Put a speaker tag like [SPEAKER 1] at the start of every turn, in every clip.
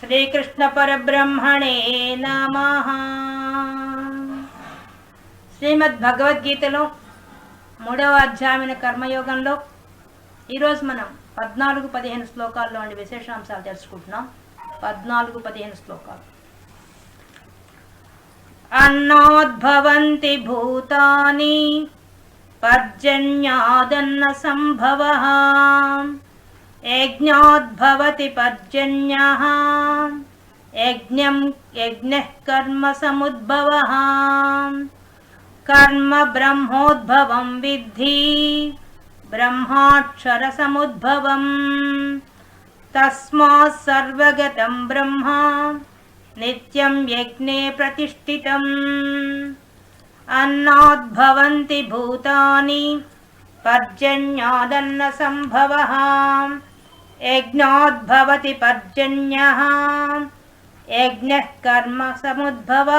[SPEAKER 1] శ్రీకృష్ణ పరబ్రహ్మణే నమ. శ్రీమద్ భగవద్గీతలో మూడవ అధ్యాయమైన కర్మయోగంలో ఈరోజు మనం పద్నాలుగు పదిహేను శ్లోకాల్లో ఉండే విశేషాంశాలు తెలుసుకుంటున్నాం. పద్నాలుగు పదిహేను శ్లోకాలు. అన్నోద్భవంతి భూతాని పర్జన్యాదన్న సంభవ. यज्ञोद्भवति पर्जन्यः। यज्ञं यज्ञः कर्मसमुद्भवः कर्म ब्रह्मोद्भवं विद्धि ब्रह्माक्षरसमुद्भवम् तस्मात् सर्वगतं ब्रह्मा नित्यं यज्ञे प्रतिष्ठितम्। अन्नाद्भवन्ति भूतानि पर्जन्यादन्नसम्भवः। భూతాని యజ్ఞోద్భవతి పర్జన్య యజ్ఞకర్మ సముద్భవ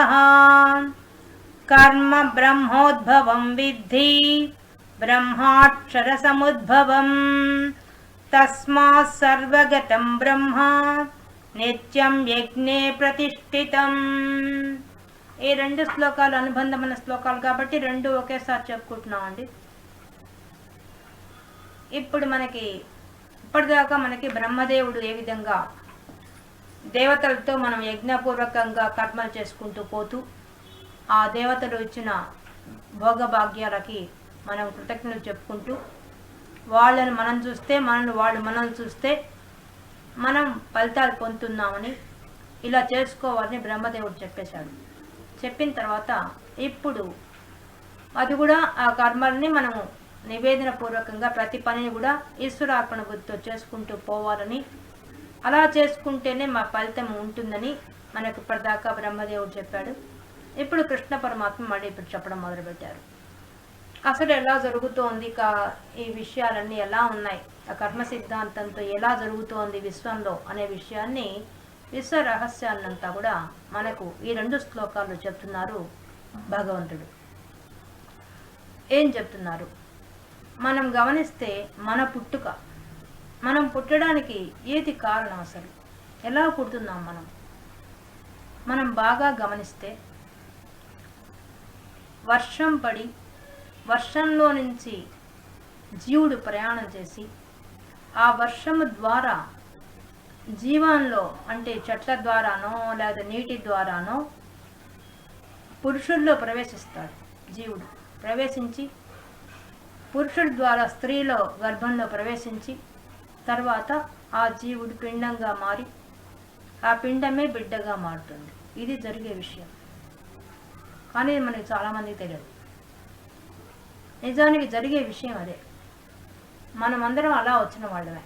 [SPEAKER 1] కర్మ బ్రహ్మోద్భవం విద్ధి బ్రహ్మాక్షర సముద్భవం తస్మాత్ సర్వగతం బ్రహ్మ నిత్యం యజ్ఞే ప్రతిష్ఠితం. ఈ రెండు శ్లోకాలు అనుబంధమైన శ్లోకాలు కాబట్టి రెండు ఒకేసారి చెప్పుకుంటున్నామండి. ఇప్పుడు మనకి ఇప్పటిదాకా మనకి బ్రహ్మదేవుడు ఏ విధంగా దేవతలతో మనం యజ్ఞపూర్వకంగా కర్మలు చేసుకుంటూ పోతూ ఆ దేవతలు ఇచ్చిన భోగభాగ్యాలకి మనం కృతజ్ఞతలు చెప్పుకుంటూ వాళ్ళని మనం చూస్తే మనల్ని వాళ్ళు మనల్ని చూస్తే మనం ఫలితాలు పొందుతున్నామని ఇలా చేసుకోవాలని బ్రహ్మదేవుడు చెప్పేశాడు. చెప్పిన తర్వాత ఇప్పుడు అది కూడా ఆ కర్మల్ని మనము నివేదన పూర్వకంగా ప్రతి పనిని కూడా ఈశ్వరార్పణ బుద్ధితో చేసుకుంటూ పోవాలని. అలా చేసుకుంటేనే మా ఫలితం ఉంటుందని మనకు ఇప్పటిదాకా బ్రహ్మదేవుడు చెప్పాడు. ఇప్పుడు కృష్ణ పరమాత్మ మళ్ళీ ఇప్పుడు చెప్పడం మొదలుపెట్టారు. అసలు ఎలా జరుగుతోంది కా ఈ విషయాలన్నీ ఎలా ఉన్నాయి? ఆ కర్మ సిద్ధాంతంతో ఎలా జరుగుతోంది విశ్వంలో అనే విషయాన్ని విశ్వ రహస్యాన్నంతా కూడా మనకు ఈ రెండు శ్లోకాల్లో చెప్తున్నారు భగవంతుడు. ఏం చెప్తున్నారు? మనం గమనిస్తే మన పుట్టుక. మనం పుట్టడానికి ఏది కారణం అసలు? ఎలా పుడుతున్నాం మనం? మనం బాగా గమనిస్తే వర్షం పడి వర్షంలో నుంచి జీవుడు ప్రయాణం చేసి ఆ వర్షము ద్వారా జీవంలో అంటే చెట్ల ద్వారానో లేదా నీటి ద్వారానో పురుషుల్లో ప్రవేశిస్తాడు జీవుడు. ప్రవేశించి పురుషుడి ద్వారా స్త్రీలో గర్భంలో ప్రవేశించి తర్వాత ఆ జీవుడు పిండంగా మారి ఆ పిండమే బిడ్డగా మారుతుంది. ఇది జరిగే విషయం. కానీ మనకి చాలామందికి తెలియదు. నిజానికి జరిగే విషయం అదే. మనమందరం అలా వచ్చిన వాళ్ళమే.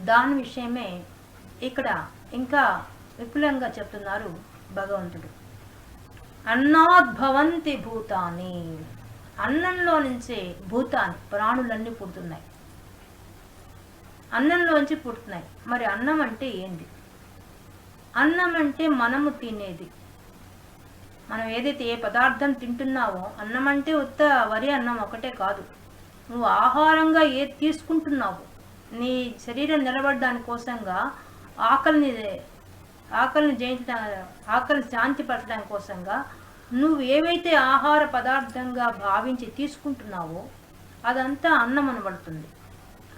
[SPEAKER 1] దాని విషయమే ఇక్కడ ఇంకా విపులంగా చెప్తున్నారు భగవంతుడు. అన్నాద్భవంతి భూతాని అన్నంలో నుంచే భూతాన్ని ప్రాణులన్నీ పుడుతున్నాయి. అన్నంలోంచి పుడుతున్నాయి. మరి అన్నం అంటే ఏంటి అన్నం అంటే మనము తినేది. మనం ఏదైతే ఏ పదార్థం తింటున్నావో అన్నం అంటే ఉత్త వరి అన్నం ఒకటే కాదు. నువ్వు ఆహారంగా ఏది తీసుకుంటున్నావు నీ శరీరం నిలబడడాని కోసంగా ఆకలిని ఆకలిని జయించడా ఆకలిని శాంతిపరచడానికి కోసంగా నువ్వు ఏవైతే ఆహార పదార్థంగా భావించి తీసుకుంటున్నావో అదంతా అన్నం అనబడుతుంది.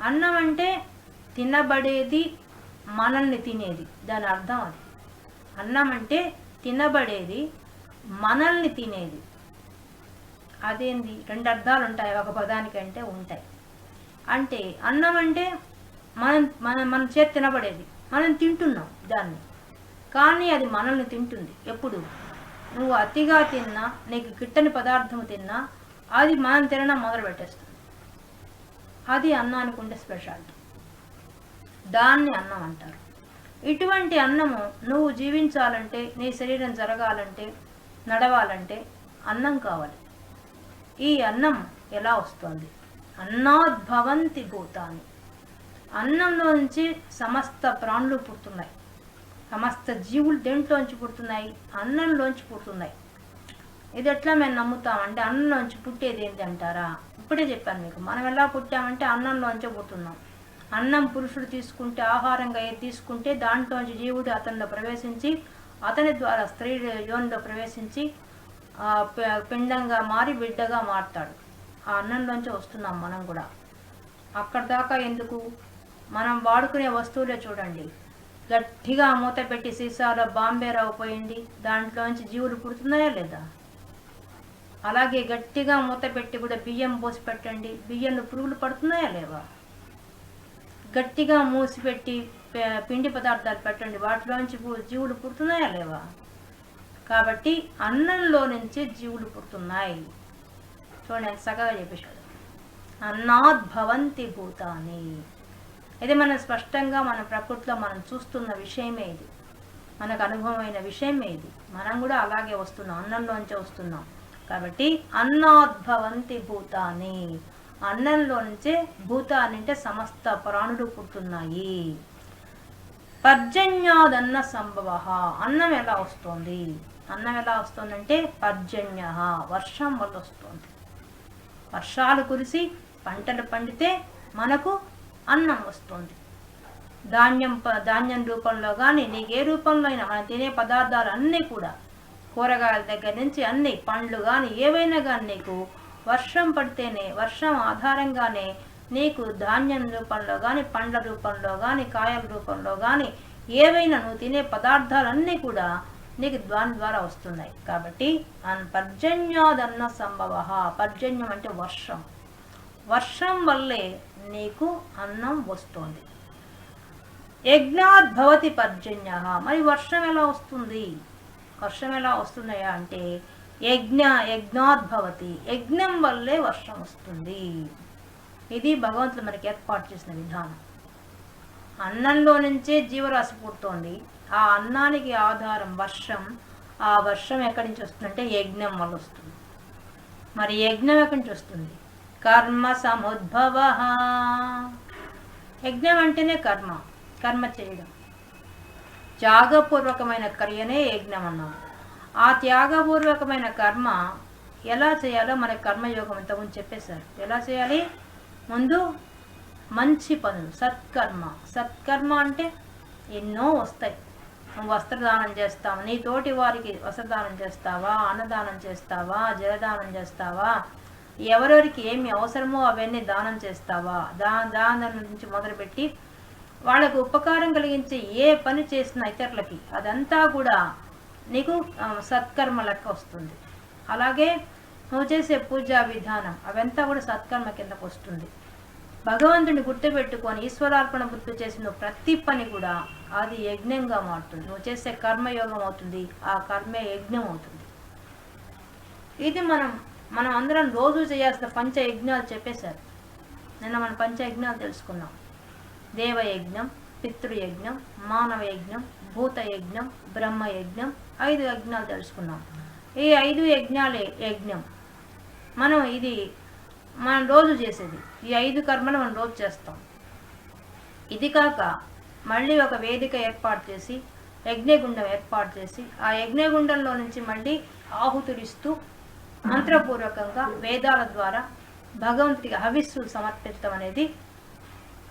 [SPEAKER 1] అన్నం అంటే తినబడేది మనల్ని తినేది. దాని అర్థం అది. అన్నం అంటే తినబడేది మనల్ని తినేది. అదేంది? రెండు అర్థాలు ఉంటాయి. ఒక పదానికి అంటే ఉంటాయి. అంటే అన్నం అంటే మనం మన మన చేతి తినబడేది. మనం తింటున్నాం దాన్ని. కానీ అది మనల్ని తింటుంది. ఎప్పుడు? నువ్వు అతిగా తిన్నా నీకు గిట్టని పదార్థం తిన్నా అది మనం తినడం మొదలు పెట్టేస్తుంది అది అన్నానికి ఉండే స్పెషాలిటీ. దాన్ని అన్నం అంటారు. ఇటువంటి అన్నము నువ్వు జీవించాలంటే నీ శరీరం జరగాలంటే నడవాలంటే అన్నం కావాలి. ఈ అన్నం ఎలా వస్తుంది? అన్నాద్భవంతి భూతాన్ని. అన్నంలో నుంచి సమస్త ప్రాణులు పుడుతున్నాయి. సమస్త జీవులు దేంట్లోంచి పుడుతున్నాయి? అన్నంలోంచి పుడుతున్నాయి. ఇది ఎట్లా మేము నమ్ముతాం? అంటే అన్నంలోంచి పుట్టేది ఏంటి అంటారా? ఇప్పుడే చెప్పాను మీకు. మనం ఎలా పుట్టామంటే అన్నంలోంచే పుడుతున్నాం. అన్నం పురుషుడు తీసుకుంటే ఆహారంగా ఏది తీసుకుంటే దాంట్లోంచి జీవుడు అతనిలో ప్రవేశించి అతని ద్వారా స్త్రీ యోనిలో ప్రవేశించి పిండంగా మారి బిడ్డగా మారుతాడు. ఆ అన్నంలోంచి వస్తున్నాం మనం కూడా. అక్కడ దాకా ఎందుకు? మనం వాడుకునే వస్తువులే చూడండి. గట్టిగా మూత పెట్టి సీసాలో బాంబే రావు పోయింది. దాంట్లోంచి జీవులు పుడుతున్నాయా లేదా? అలాగే గట్టిగా మూత పెట్టి కూడా బియ్యం పోసి పెట్టండి. బియ్యంలో పురుగులు పడుతున్నాయా లేవా? గట్టిగా మూసిపెట్టి పిండి పదార్థాలు పెట్టండి. వాటిలోంచి జీవులు పుడుతున్నాయా లేవా? కాబట్టి అన్నంలో నుంచి జీవులు పుడుతున్నాయి. చూడండి ఎంత చక్కగా చెప్పేశాడు. భవంతి భూతాని ఇది మనం స్పష్టంగా మన ప్రకృతిలో మనం చూస్తున్న విషయమే ఇది. మనకు అనుభవమైన విషయమే ఇది. మనం కూడా అలాగే వస్తున్నాం అన్నంలోంచే వస్తున్నాం. కాబట్టి అన్నాద్భవంతి భూతాని అన్నంలో నుంచే భూతాన్ని అంటే సమస్త ప్రాణులు పుట్టున్నాయి పర్జన్యాదన్న సంభవ. అన్నం ఎలా వస్తుంది? అన్నం ఎలా వస్తుందంటే పర్జన్య వర్షం వల్ల వస్తుంది. వర్షాలు కురిసి పంటలు పండితే మనకు అన్నం వస్తుంది. ధాన్యం ధాన్యం రూపంలో కానీ నీకు ఏ రూపంలో అయినా మనం తినే పదార్థాలు అన్నీ కూడా కూరగాయల దగ్గర నుంచి అన్ని పండ్లు కానీ ఏవైనా కానీ నీకు వర్షం పడితేనే వర్షం ఆధారంగానే నీకు ధాన్యం రూపంలో కానీ పండ్ల రూపంలో కానీ కాయల రూపంలో కానీ ఏవైనా నువ్వు తినే పదార్థాలన్నీ కూడా నీకు దాని ద్వారా వస్తున్నాయి. కాబట్టి అన్ పర్జన్యాదన్న సంభవ పర్జన్యం అంటే వర్షం. వర్షం వల్లే నీకు అన్నం వస్తుంది. యజ్ఞాత్ భవతి పర్జన్య. మరి వర్షం ఎలా వస్తుంది? వర్షం ఎలా వస్తున్నాయా అంటే యజ్ఞ యజ్ఞాద్భవతి యజ్ఞం వల్లే వర్షం వస్తుంది. ఇది భగవంతుడు మనకి ఏర్పాటు చేసిన విధానం. అన్నంలో నుంచే జీవరాశి పుడుతోంది. ఆ అన్నానికి ఆధారం వర్షం. ఆ వర్షం ఎక్కడి నుంచి వస్తుందంటే యజ్ఞం వల్ల వస్తుంది. మరి యజ్ఞం ఎక్కడి నుంచి వస్తుంది? కర్మ సముద్భవ. యజ్ఞం అంటేనే కర్మ కర్మ చేయడం. త్యాగపూర్వకమైన క్రియనే యజ్ఞం అన్నాం. ఆ త్యాగపూర్వకమైన కర్మ ఎలా చేయాలో మన కర్మయోగం ఇంతకుముందు చెప్పేశారు. ఎలా చేయాలి? ముందు మంచి పనులు సత్కర్మ. సత్కర్మ అంటే ఎన్నో వస్తాయి. నువ్వు వస్త్రదానం చేస్తావు నీ తోటి వారికి వస్త్రదానం చేస్తావా అన్నదానం చేస్తావా జలదానం చేస్తావా? ఎవరెవరికి ఏమి అవసరమో అవన్నీ దానం చేస్తావా? దా దానం నుంచి మొదలుపెట్టి వాళ్ళకు ఉపకారం కలిగించే ఏ పని చేసిన ఇతరులకి అదంతా కూడా నీకు సత్కర్మ లెక్క వస్తుంది. అలాగే నువ్వు చేసే పూజా విధానం అవంతా కూడా సత్కర్మ కిందకు వస్తుంది. భగవంతుని గుర్తుపెట్టుకొని ఈశ్వరార్పణ గుర్తు చేసిన ప్రతి పని కూడా అది యజ్ఞంగా మారుతుంది. నువ్వు చేసే కర్మయోగం అవుతుంది ఆ కర్మే యజ్ఞం అవుతుంది. ఇది మనం మనం అందరం రోజు చేయాల్సిన పంచ యజ్ఞాలు చెప్పేశారు. నిన్న మనం పంచ యజ్ఞాలు తెలుసుకున్నాం. దేవయజ్ఞం పితృయజ్ఞం మానవ యజ్ఞం భూత యజ్ఞం బ్రహ్మ యజ్ఞం ఐదు యజ్ఞాలు తెలుసుకున్నాం. ఈ ఐదు యజ్ఞాలే యజ్ఞం. మనం ఇది మనం రోజు చేసేది. ఈ ఐదు కర్మలు మనం రోజు చేస్తాం. ఇది కాక మళ్ళీ ఒక వేదిక ఏర్పాటు చేసి యజ్ఞగుండం ఏర్పాటు చేసి ఆ యజ్ఞగుండంలో నుంచి మళ్ళీ ఆహుతులిస్తూ మంత్రపూర్వకంగా వేదాల ద్వారా భగవంతుడికి హవిస్సులు సమర్పించడం అనేది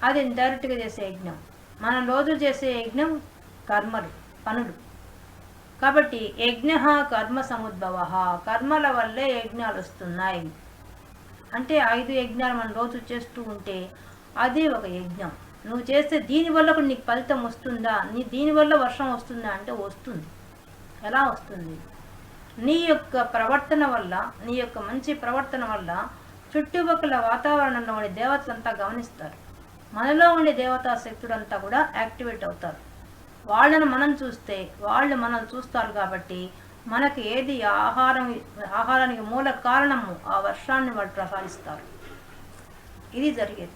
[SPEAKER 1] అది డైరెక్ట్గా చేసే యజ్ఞం. మనం రోజు చేసే యజ్ఞం కర్మలు పనులు. కాబట్టి యజ్ఞ కర్మ సముద్భవ. కర్మల వల్లే యజ్ఞాలు వస్తున్నాయి. అంటే ఐదు యజ్ఞాలు మనం రోజు చేస్తూ ఉంటే అది ఒక యజ్ఞం. నువ్వు చేస్తే దీనివల్ల కూడా నీకు ఫలితం వస్తుందా? నీ దీనివల్ల వర్షం వస్తుందా? అంటే వస్తుంది. ఎలా వస్తుంది? నీ యొక్క ప్రవర్తన వల్ల నీ యొక్క మంచి ప్రవర్తన వల్ల చుట్టుపక్కల వాతావరణంలో ఉండే దేవతలంతా గమనిస్తారు. మనలో ఉండే దేవతా శక్తుడంతా కూడా యాక్టివేట్ అవుతారు. వాళ్ళని మనం చూస్తే వాళ్ళు మనం చూస్తారు కాబట్టి మనకి ఏది ఆహారం ఆహారానికి మూల కారణము ఆ వర్షాన్ని వాళ్ళు ప్రసాదిస్తారు ఇది జరిగేది.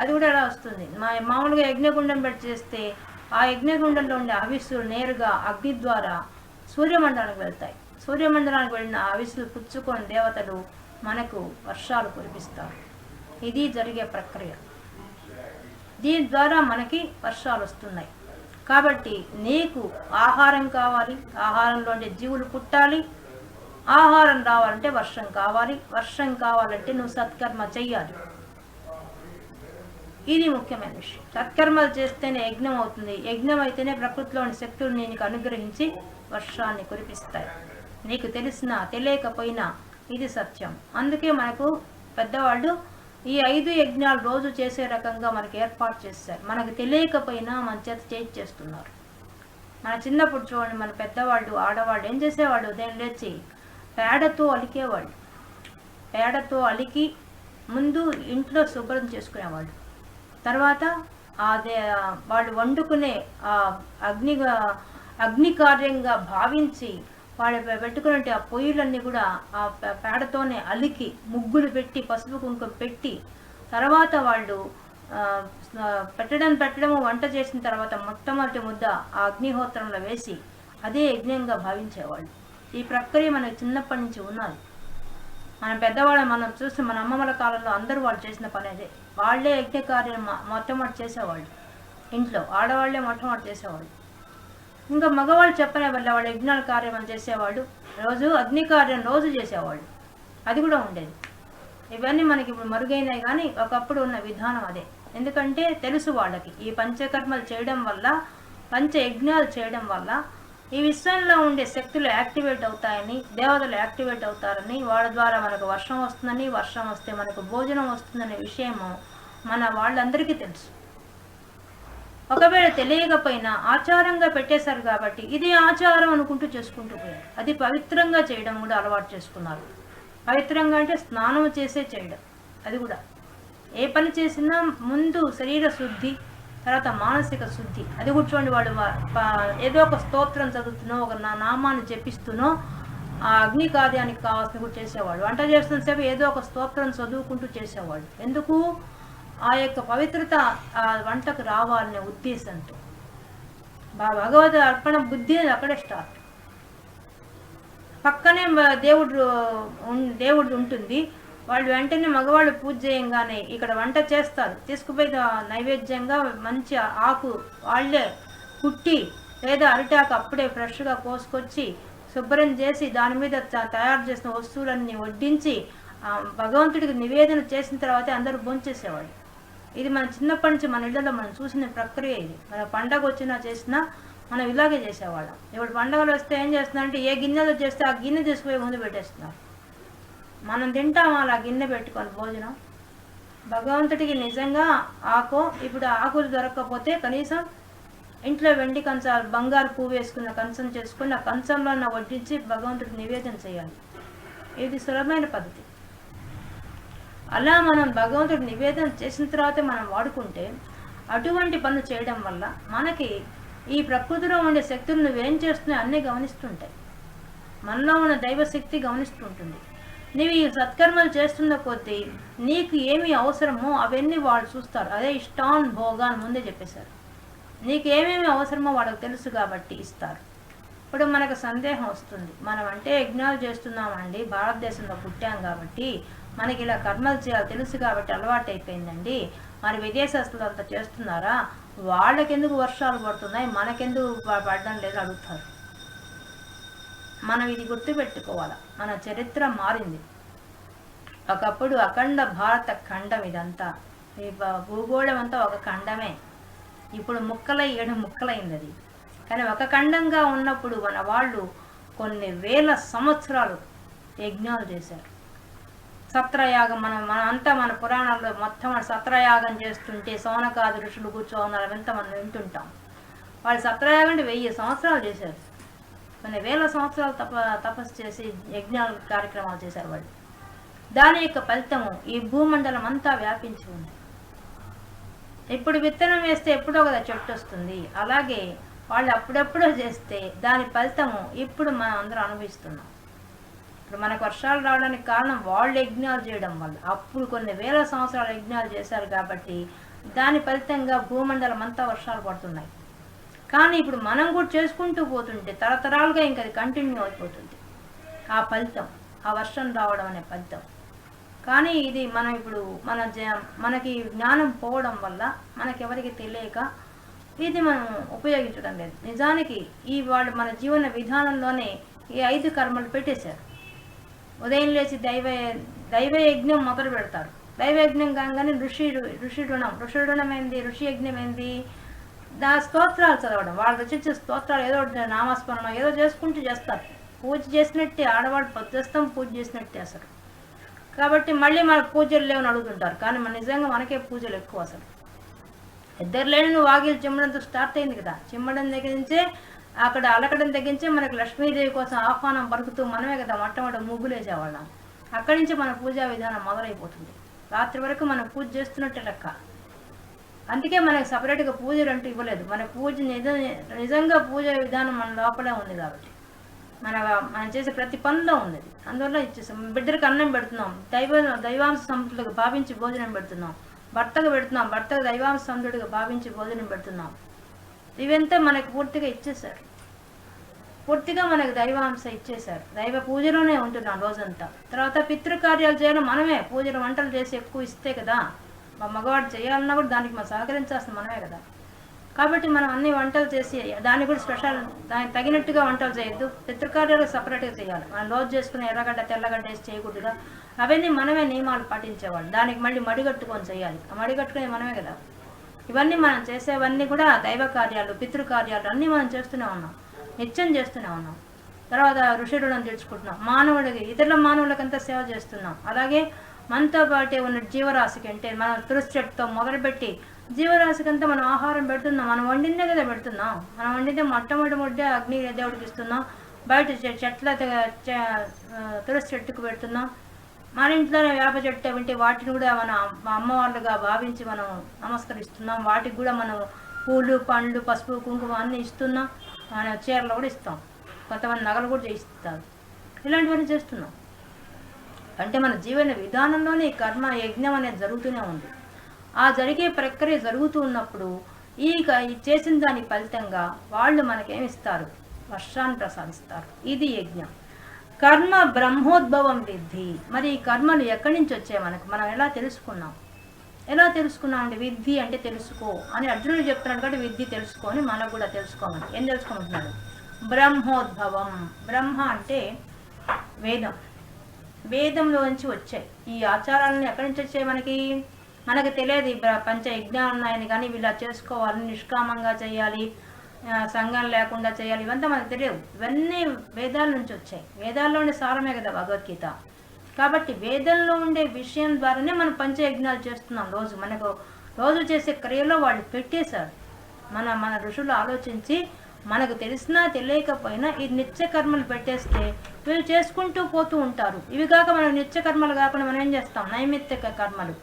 [SPEAKER 1] అది కూడా ఎలా వస్తుంది? మా మామూలుగా యజ్ఞగుండం పెట్టి చేస్తే ఆ యజ్ఞగుండంలో ఉండే హవిస్సులు నేరుగా అగ్ని ద్వారా సూర్యమండలానికి వెళ్తాయి. సూర్యమండలానికి వెళ్ళిన ఆవిసులు పుచ్చుకొని దేవతలు మనకు వర్షాలు కురిపిస్తారు. ఇది జరిగే ప్రక్రియ. దీని ద్వారా మనకి వర్షాలు వస్తున్నాయి. కాబట్టి నీకు ఆహారం కావాలి. ఆహారంలో ఉండే జీవులు పుట్టాలి. ఆహారం రావాలంటే వర్షం కావాలి. వర్షం కావాలంటే నువ్వు సత్కర్మ చెయ్యాలి. ఇది ముఖ్యమైన విషయం. సత్కర్మలు చేస్తేనే యజ్ఞం అవుతుంది. యజ్ఞం అయితేనే ప్రకృతిలోని శక్తులు నీకు అనుగ్రహించి వర్షాన్ని కురిపిస్తాయి. నీకు తెలిసినా తెలియకపోయినా ఇది సత్యం. అందుకే మనకు పెద్దవాళ్ళు ఈ ఐదు యజ్ఞాలు రోజు చేసే రకంగా మనకి ఏర్పాటు చేస్తారు మనకు తెలియకపోయినా మన చేత చేసి చేస్తున్నారు. మన చిన్నప్పుడు చూడండి మన పెద్దవాళ్ళు ఆడవాళ్ళు ఏం చేసేవాళ్ళు? ఉదయం లేచి పేడతో అలికేవాళ్ళు. పేడతో అలికి ముందు ఇంట్లో శుభ్రం చేసుకునేవాళ్ళు. తర్వాత అదే వాళ్ళు వండుకునే ఆ అగ్ని అగ్ని కార్యంగా భావించి వాడు పెట్టుకున్నట్టు ఆ పొయ్యిలన్నీ కూడా ఆ పే- పేడతోనే అలికి ముగ్గులు పెట్టి పసుపు కుంకుమ పెట్టి తర్వాత వాళ్ళు పెట్టడం పెట్టడము వంట చేసిన తర్వాత మొట్టమొదటి ముద్ద ఆ అగ్నిహోత్రంలో వేసి అదే యజ్ఞంగా భావించేవాళ్ళు. ఈ ప్రక్రియ మనకు చిన్నప్పటి నుంచి ఉన్నది. మన పెద్దవాళ్ళు మనం చూస్తే మన అమ్మమ్మల కాలంలో అందరూ వాళ్ళు చేసిన పని అదే. వాళ్ళే యజ్ఞ కార్యం మొట్టమొదటి చేసేవాళ్ళు. ఇంట్లో ఆడవాళ్ళే మొట్టమొదటి చేసేవాళ్ళు. ఇంకా మగవాళ్ళు చెప్పనే వల్ల వాళ్ళు యజ్ఞాల కార్యం చేసేవాళ్ళు రోజు అగ్ని కార్యం రోజు చేసేవాళ్ళు అది కూడా ఉండేది. ఇవన్నీ మనకి ఇప్పుడు మరుగైనాయి కానీ ఒకప్పుడు ఉన్న విధానం అదే. ఎందుకంటే తెలుసు వాళ్ళకి ఈ పంచకర్మలు చేయడం వల్ల పంచ యజ్ఞాలు చేయడం వల్ల ఈ విశ్వంలో ఉండే శక్తులు యాక్టివేట్ అవుతాయని దేవతలు యాక్టివేట్ అవుతారని వాళ్ళ ద్వారా మనకు వర్షం వస్తుందని వర్షం వస్తే మనకు భోజనం వస్తుందనే విషయము మన వాళ్ళందరికీ తెలుసు. ఒకవేళ తెలియకపోయినా ఆచారంగా పెట్టేశారు కాబట్టి ఇది ఆచారం అనుకుంటూ చేసుకుంటూ పోయారు. అది పవిత్రంగా చేయడం కూడా అలవాటు చేసుకున్నారు. పవిత్రంగా అంటే స్నానం చేసే చేయడం. అది కూడా. ఏ పని చేసినా ముందు శరీర శుద్ధి తర్వాత మానసిక శుద్ధి. అది కూర్చోండి వాడు వాళ్ళు ఏదో ఒక స్తోత్రం చదువుతున్నో ఒక నా నామాన్ని జపిస్తున్నో ఆ అగ్ని కార్యానికి కావాల్సిన కూడా చేసేవాళ్ళు వంట చేస్తున్న సేపు ఏదో ఒక స్తోత్రం చదువుకుంటూ చేసేవాళ్ళు ఎందుకు? ఆ యొక్క పవిత్రత ఆ వంటకు రావాలనే ఉద్దేశంతో. భగవద్ అర్పణ బుద్ధి అది అక్కడే స్టార్ట్ పక్కనే దేవుడు దేవుడు ఉంటుంది. వాళ్ళు వెంటనే మగవాళ్ళు పూజ చేయంగానే ఇక్కడ వంట చేస్తారు. తీసుకుపోయి నైవేద్యంగా మంచి ఆకు వాళ్ళే కుట్టి లేదా అరిటాకు అప్పుడే ఫ్రెష్గా కోసుకొచ్చి శుభ్రం చేసి దాని మీద త- తయారు చేసిన వస్తువులన్నీ వడ్డించి భగవంతుడికి నివేదన చేసిన తర్వాతే అందరూ భోంచేసేవాళ్ళు. ఇది మన చిన్నప్పటి నుంచి మన ఇళ్ళలో మనం చూసిన ప్రక్రియ ఇది. మన పండగ వచ్చినా చేసినా మనం ఇలాగే చేసేవాళ్ళం. ఇప్పుడు పండగలు వస్తే ఏం చేస్తున్నారంటే ఏ గిన్నెలో చేస్తే ఆ గిన్నె తీసుకుపోయి ముందు పెట్టేస్తున్నారు. మనం తింటాం అలా గిన్నె పెట్టుకొని భోజనం. భగవంతుడికి నిజంగా ఆకు ఇప్పుడు ఆకులు దొరకకపోతే కనీసం ఇంట్లో వెండి కంచాలు బంగారు పువ్వు వేసుకున్న కంచం చేసుకున్న కంచంలో వడ్డించి భగవంతుడికి నివేదన చేయాలి. ఇది సులభమైన పద్ధతి. అలా మనం భగవంతుడి నివేదన చేసిన తర్వాతే మనం వాడుకుంటే అటువంటి పనులు చేయడం వల్ల మనకి ఈ ప్రకృతిలో ఉండే శక్తులు నువ్వేం చేస్తున్నాయి అన్నీ గమనిస్తుంటాయి. మనలో ఉన్న దైవశక్తి గమనిస్తుంటుంది. నువ్వు ఈ సత్కర్మలు చేస్తున్న కొద్దీ నీకు ఏమి అవసరమో అవన్నీ వాళ్ళు చూస్తారు. అదే ఇష్టాన్ భోగాన్ ముందే చెప్పేశారు. నీకు ఏమేమి అవసరమో వాళ్ళకి తెలుసు కాబట్టి ఇస్తారు. ఇప్పుడు మనకు సందేహం వస్తుంది. మనం అంటే యజ్ఞాలు చేస్తున్నామండి. భారతదేశంలో పుట్టాం కాబట్టి మనకి ఇలా కర్మలు చేయాలి తెలుసు కాబట్టి అలవాటు అయిపోయిందండి. మరి విదేశస్తులు అంత చేస్తున్నారా? వాళ్ళకెందుకు వర్షాలు పడుతున్నాయి? మనకెందుకు పడడం లేదు అడుగుతారు. మనం ఇది గుర్తుపెట్టుకోవాలి? మన చరిత్ర మారింది. ఒకప్పుడు అఖండ భారత ఖండం ఇదంతా. ఈ భూగోళం అంతా ఒక ఖండమే. ఇప్పుడు ముక్కలై ఏడు ముక్కలైంది అది. కానీ ఒక ఖండంగా ఉన్నప్పుడు మన వాళ్ళు కొన్ని వేల సంవత్సరాలు యజ్ఞాలు చేశారు. సత్రయాగం మనం మన అంతా మన పురాణాల్లో మొత్తం సత్రయాగం చేస్తుంటే సోనకాది ఋషులు కూర్చోన్నారు అవంతా మనం వింటుంటాం. వాళ్ళు సత్రయాగం అంటే వెయ్యి సంవత్సరాలు చేశారు. కొన్ని వేల సంవత్సరాలు తప తపస్సు చేసి యజ్ఞాలు కార్యక్రమాలు చేశారు వాళ్ళు. దాని యొక్క ఫలితము ఈ భూమండలం అంతా వ్యాపించి ఉంది. ఇప్పుడు విత్తనం వేస్తే ఎప్పుడో కదా చెట్టు వస్తుంది. అలాగే వాళ్ళు అప్పుడప్పుడు చేస్తే దాని ఫలితము ఇప్పుడు మనం అందరం అనుభవిస్తున్నాం. ఇప్పుడు మనకు వర్షాలు రావడానికి కారణం వాళ్ళు యజ్ఞాలు చేయడం వల్ల. అప్పుడు కొన్ని వేల సంవత్సరాలు యజ్ఞాలు చేశారు కాబట్టి దాని ఫలితంగా భూమండలం అంతా వర్షాలు పడుతున్నాయి. కానీ ఇప్పుడు మనం కూడా చేసుకుంటూ పోతుంటే తరతరాలుగా ఇంకా అది కంటిన్యూ అయిపోతుంది. ఆ ఫలితం ఆ వర్షం రావడం అనే ఫలితం. కానీ ఇది మనం ఇప్పుడు మన జ మనకి జ్ఞానం పోవడం వల్ల మనకెవరికి తెలియక ఇది మనం ఉపయోగించడం లేదు. నిజానికి ఈ వాళ్ళు మన జీవన విధానంలోనే ఈ ఐదు కర్మలు పెట్టేశారు. ఉదయం లేచి దైవ దైవ యజ్ఞం మొదలు పెడతారు. దైవయజ్ఞం కాగానే ఋషి ఋషి రుణం. ఋషి రుణం ఏంది? ఋషి యజ్ఞం ఏంది? దా స్తోత్రాలు చదవడం. వాళ్ళు రచించే స్తోత్రాలు ఏదో నామస్మరణం నామస్మరణ ఏదో చేసుకుంటూ చేస్తారు. పూజ చేసినట్టే ఆడవాళ్ళు పొద్దుస్తాం పూజ చేసినట్టే అసలు. కాబట్టి మళ్ళీ మనకు పూజలు లేవని అడుగుతుంటారు. కానీ మన నిజంగా మనకే పూజలు ఎక్కువ అసలు. ఇద్దరులేని నువ్వు వాకిలు చిమ్మడంతో స్టార్ట్ అయింది కదా. చిమ్మడం దగ్గర నుంచే అక్కడ అలకడం తగ్గించే మనకు లక్ష్మీదేవి కోసం ఆహ్వానం పలుకుతూ మనమే కదా మొట్టమొదటి ముగ్గులేసేవాళ్ళం అక్కడి నుంచి మన పూజా విధానం మొదలైపోతుంది. రాత్రి వరకు మనం పూజ చేస్తున్నట్టే లెక్క. అందుకే మనకి సపరేట్గా పూజలు అంటూ ఇవ్వలేదు. మన పూజ నిజ నిజంగా పూజ విధానం మన లోపలే ఉంది కాబట్టి. మన మనం చేసే ప్రతి పనిలో ఉంది. అందువల్ల ఇచ్చేసాం. బిడ్డలకు అన్నం పెడుతున్నాం. దైవ దైవాంశ సంతులుగా భావించి భోజనం పెడుతున్నాం. భర్తకు పెడుతున్నాం భర్త దైవాంశ భావించి భోజనం పెడుతున్నాం. ఇవంతా మనకు పూర్తిగా ఇచ్చేశారు. పూర్తిగా మనకు దైవాంశ ఇచ్చేశారు. దైవ పూజలోనే ఉంటున్నాం రోజంతా. తర్వాత పితృకార్యాలు చేయడం మనమే. పూజలు వంటలు చేసి ఎక్కువ ఇస్తే కదా మా మగవాడు చేయాలన్నా కూడా దానికి మనం సహకరించాల్సిన మనమే కదా. కాబట్టి మనం అన్ని వంటలు చేసి దాన్ని కూడా స్పెషల్ దానికి తగినట్టుగా వంటలు చేయొద్దు. పితృకార్యాలు సపరేట్గా చేయాలి. మనం రోజు చేసుకునే ఎర్రగడ్డ తెల్లగడ్డ వేసి చేయకూడదుగా. అవన్నీ మనమే నియమాలు పాటించేవాళ్ళు. దానికి మళ్ళీ మడిగట్టుకొని చేయాలి. ఆ మడిగట్టుకునే మనమే కదా. ఇవన్నీ మనం చేసేవన్నీ కూడా దైవ కార్యాలు పితృకార్యాలు అన్నీ మనం చేస్తూనే ఉన్నాం. నిత్యం చేస్తూనే ఉన్నాం. తర్వాత ఋషి రుణం తీర్చుకుంటున్నాం. మానవుడికి ఇతరుల మానవులకంతా సేవ చేస్తున్నాం? అలాగే మనతో పాటే ఉన్న జీవరాశికి అంటే మన తులసి చెట్టుతో మొదలుపెట్టి జీవరాశికి అంతా మనం ఆహారం పెడుతున్నాం మనం వండిందే కదా పెడుతున్నాం. మనం వండిందే మొట్టమొదటి ముడ్డే అగ్ని దేవుడికి ఇస్తున్నాం. బయట చె- చెట్ల తులసి చెట్టుకు పెడుతున్నాం. మన ఇంట్లోనే వేప చెట్టు ఉంటే వాటిని కూడా మన అమ్మవార్లుగా భావించి మనం నమస్కరిస్తున్నాం. వాటికి కూడా మనం పూలు పండ్లు పసుపు కుంకుమ అన్నీ ఇస్తున్నాం. మన చీరలు కూడా ఇస్తాం. కొంతమంది నగలు కూడా చేయిస్తారు. ఇలాంటివన్నీ చేస్తున్నాం. అంటే మన జీవన విధానంలోనే ఈ కర్మ యజ్ఞం అనేది జరుగుతూనే ఉంది. ఆ జరిగే ప్రక్రియ జరుగుతూ ఉన్నప్పుడు ఈ చేసిన దాని ఫలితంగా వాళ్ళు మనకేమిస్తారు? వర్షాన్ని ప్రసాదిస్తారు. ఇది యజ్ఞం. కర్మ బ్రహ్మోద్భవం విద్ధి. మరి ఈ కర్మలు ఎక్కడి నుంచి వచ్చాయి మనకు? మనం ఎలా తెలుసుకున్నాం? ఎలా తెలుసుకున్నాం అంటే విద్ధి అంటే తెలుసుకో అని అర్జునుడు చెప్తున్నాడు కాబట్టి విద్ధి తెలుసుకొని మనకు కూడా తెలుసుకోమని. ఏం తెలుసుకోమంటున్నాడు బ్రహ్మోద్భవం. బ్రహ్మ అంటే వేదం. వేదంలోంచి వచ్చాయి. ఈ ఆచారాలను ఎక్కడి నుంచి వచ్చాయి మనకి? మనకు తెలియదు ఈ పంచ యజ్ఞాలు ఉన్నాయని కానీ వీళ్ళు ఇలా చేసుకోవాలి నిష్కామంగా చేయాలి సంఘం లేకుండా చేయాలి ఇవంతా మనకు తెలియదు ఇవన్నీ వేదాల నుంచి వచ్చాయి. వేదాల్లోని సారమే కదా భగవద్గీత. కాబట్టి వేదంలో ఉండే విషయం ద్వారానే మనం పంచయజ్ఞాలు చేస్తున్నాం రోజు. మనకు రోజు చేసే క్రియలో వాళ్ళు పెట్టేశారు. మన మన ఋషులు ఆలోచించి మనకు తెలిసినా తెలియకపోయినా ఈ నిత్యకర్మలు పెట్టేస్తే వీళ్ళు చేసుకుంటూ పోతూ ఉంటారు. ఇవి కాక మనం నిత్యకర్మలు కాకుండా మనం ఏం చేస్తాం? నైమిత్తిక కర్మలు.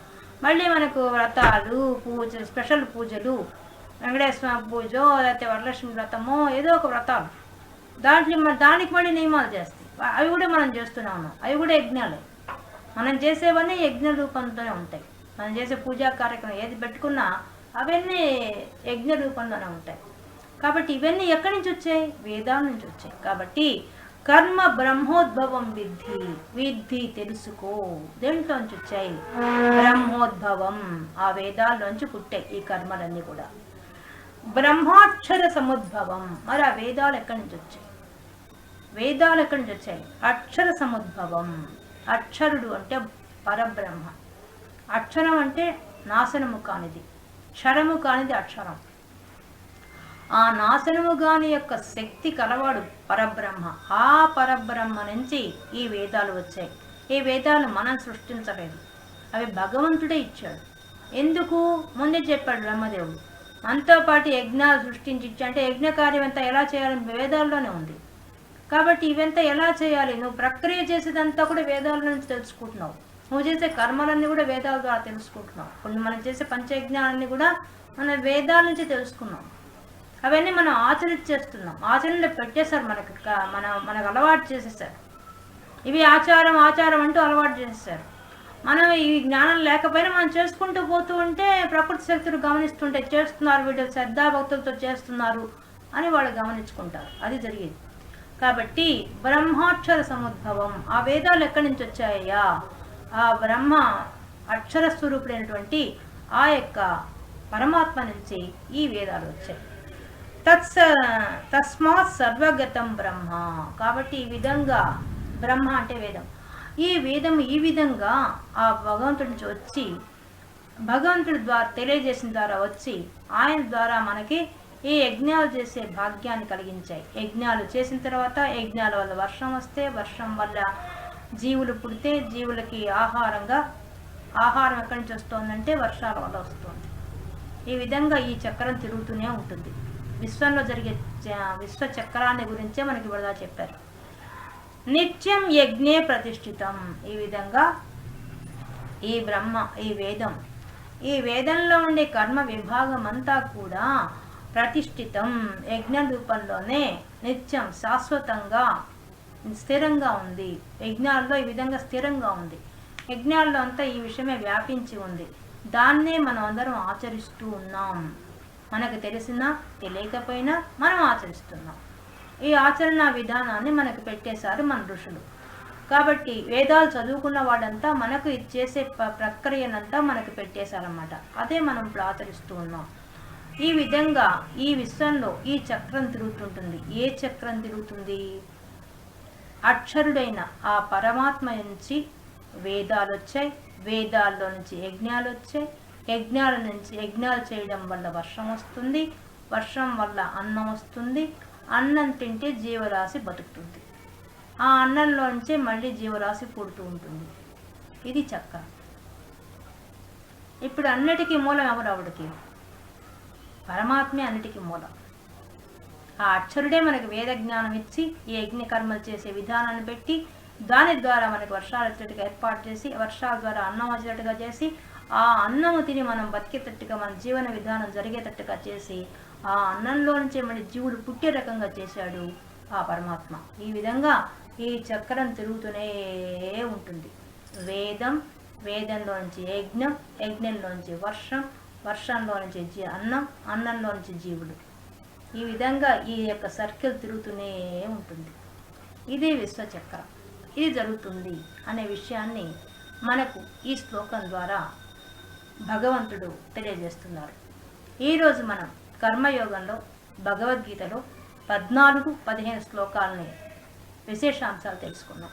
[SPEAKER 1] మళ్ళీ మనకు వ్రతాలు పూజలు స్పెషల్ పూజలు వెంకటేశ్వర పూజ లేకపోతే వరలక్ష్మి వ్రతమో ఏదో ఒక వ్రతాలు. దాంట్లో దానికి మళ్ళీ నియమాలు చేస్తాయి. అవి కూడా మనం చేస్తున్నాము. అవి కూడా యజ్ఞాలే. మనం చేసేవన్నీ యజ్ఞ రూపంతోనే ఉంటాయి. మనం చేసే పూజా కార్యక్రమం ఏది పెట్టుకున్నా అవన్నీ యజ్ఞ రూపంలోనే ఉంటాయి. కాబట్టి ఇవన్నీ ఎక్కడి నుంచి వచ్చాయి? వేదాల నుంచి వచ్చాయి. కాబట్టి కర్మ బ్రహ్మోద్భవం విద్ధి. విద్ధి తెలుసుకో. దేంట్లో నుంచి వచ్చాయి? బ్రహ్మోద్భవం. ఆ వేదాల్లోంచి పుట్టాయి ఈ కర్మలన్నీ కూడా. బ్రహ్మాక్షర సముద్భవం మరి ఆ వేదాలు ఎక్కడి నుంచి వచ్చాయి? వేదాలు ఎక్కడి నుంచి వచ్చాయి? అక్షర సముద్భవం అక్షరుడు అంటే పరబ్రహ్మ. అక్షరం అంటే నాశనము కానిది. క్షరము కానిది అక్షరం. ఆ నాశనముగాని యొక్క శక్తి కలవాడు పరబ్రహ్మ. ఆ పరబ్రహ్మ నుంచి ఈ వేదాలు వచ్చాయి. ఈ వేదాలు మనం సృష్టించలేదు. అవి భగవంతుడే ఇచ్చాడు. ఎందుకు? ముందే చెప్పాడు బ్రహ్మదేవుడు. మనతో పాటు యజ్ఞాలు సృష్టించి అంటే యజ్ఞ కార్యం అంతా ఎలా చేయాలని వేదాల్లోనే ఉంది. కాబట్టి ఇవంతా ఎలా చేయాలి? నువ్వు ప్రక్రియ చేసేదంతా కూడా వేదాల నుంచి తెలుసుకుంటున్నావు. నువ్వు చేసే కర్మలన్నీ కూడా వేదాల ద్వారా తెలుసుకుంటున్నావు. కొన్ని మనం చేసే పంచయజ్ఞాలన్నీ కూడా మన వేదాల నుంచి తెలుసుకున్నాం. అవన్నీ మనం ఆచరణ చేస్తున్నాం. ఆచరణలో పెట్టేశారు మనకు మన మనకు అలవాటు చేసేసారు ఇవి ఆచారం ఆచారం అంటూ అలవాటు చేసేసారు మనం ఈ జ్ఞానం లేకపోయినా మనం చేసుకుంటూ పోతూ ఉంటే ప్రకృతి శక్తులు గమనిస్తుంటే చేస్తున్నారు వీళ్ళు శ్రద్ధాభక్తులతో చేస్తున్నారు అని వాళ్ళు గమనించుకుంటారు. అది జరిగేది. కాబట్టి బ్రహ్మాక్షర సముద్భవం ఆ వేదాలు ఎక్కడి నుంచి వచ్చాయ్యా ఆ బ్రహ్మ అక్షర స్వరూపుడైనటువంటి ఆ యొక్క పరమాత్మ నుంచి ఈ వేదాలు వచ్చాయి. తత్స తస్మాత్ సర్వగతం బ్రహ్మ. కాబట్టి ఈ విధంగా బ్రహ్మ అంటే వేదం. ఈ వేదం ఈ విధంగా ఆ భగవంతుడి నుంచి వచ్చి భగవంతుడి ద్వారా తెలియజేసిన ద్వారా వచ్చి ఆయన ద్వారా మనకి ఈ యజ్ఞాలు చేసే భాగ్యాన్ని కలిగించాయి. యజ్ఞాలు చేసిన తర్వాత యజ్ఞాల వల్ల వర్షం వస్తే వర్షం వల్ల జీవులు పుడితే జీవులకి ఆహారంగా ఆహారం ఎక్కడి నుంచి వస్తుందంటే వర్షాల వల్ల వస్తుంది. ఈ విధంగా ఈ చక్రం తిరుగుతూనే ఉంటుంది. విశ్వంలో జరిగే చ- విశ్వ చక్రాన్ని గురించే మనకి ఇవిడదా చెప్పారు. నిత్యం యజ్ఞే ప్రతిష్ఠితం. ఈ విధంగా ఈ బ్రహ్మ ఈ వేదం ఈ వేదంలో ఉండే కర్మ విభాగం అంతా కూడా ప్రతిష్ఠితం. యజ్ఞ రూపంలోనే నిత్యం శాశ్వతంగా స్థిరంగా ఉంది. యజ్ఞాల్లో ఈ విధంగా స్థిరంగా ఉంది. యజ్ఞాల్లో అంతా ఈ విషయమే వ్యాపించి ఉంది. దాన్నే మనం అందరం ఆచరిస్తూ ఉన్నాం. మనకు తెలిసినా తెలియకపోయినా మనం ఆచరిస్తున్నాం. ఈ ఆచరణ విధానాన్ని మనకు పెట్టేశారు మన ఋషులు. కాబట్టి వేదాలు చదువుకున్న వాడంతా మనకు ఇది చేసే ప్రక్రియనంతా మనకు పెట్టేశారన్నమాట. అదే మనం ఇప్పుడు ఆచరిస్తూ ఉన్నాం. ఈ విధంగా ఈ విశ్వంలో ఈ చక్రం తిరుగుతుంటుంది. ఏ చక్రం తిరుగుతుంది? అక్షరుడైన ఆ పరమాత్మ నుంచి వేదాలు వచ్చాయి. వేదాల్లో నుంచి యజ్ఞాలు వచ్చాయి. యజ్ఞాల నుంచి యజ్ఞాలు చేయడం వల్ల వర్షం వస్తుంది. వర్షం వల్ల అన్నం వస్తుంది. అన్నం తింటే జీవరాశి బతుకుతుంది. ఆ అన్నంలోంచే మళ్ళీ జీవరాశి పుడుతూ ఉంటుంది. ఇది చక్క ఇప్పుడు అన్నిటికీ మూలం ఎవరు? ఆవిడకి. పరమాత్మే అన్నిటికీ మూలం. ఆ అక్షరుడే మనకి వేద జ్ఞానం ఇచ్చి ఈ యజ్ఞ కర్మలు చేసే విధానాన్ని పెట్టి దాని ద్వారా మనకి వర్షాలు వచ్చేట్టుగా ఏర్పాటు చేసి వర్షాల ద్వారా అన్నం వచ్చేటట్టుగా చేసి ఆ అన్నము తిని మనం బతికేటట్టుగా మన జీవన విధానం జరిగేటట్టుగా చేసి ఆ అన్నంలో నుంచే మళ్ళీ జీవుడు పుట్టే రకంగా చేశాడు ఆ పరమాత్మ. ఈ విధంగా ఈ చక్రం తిరుగుతూనే ఉంటుంది. వేదం వేదంలో నుంచి యజ్ఞం యజ్ఞంలో నుంచి వర్షం వర్షంలో నుంచి జీ అన్నం అన్నంలో నుంచి జీవుడు. ఈ విధంగా ఈ యొక్క సర్కిల్ తిరుగుతూనే ఉంటుంది. ఇదే విశ్వచక్రం. ఇది జరుగుతుంది అనే విషయాన్ని మనకు ఈ శ్లోకం ద్వారా భగవంతుడు తెలియజేస్తున్నారు. ఈరోజు మనం కర్మయోగంలో భగవద్గీతలో పద్నాలుగు పదిహేను శ్లోకాలని విశేషాంశాలు తెలుసుకున్నాం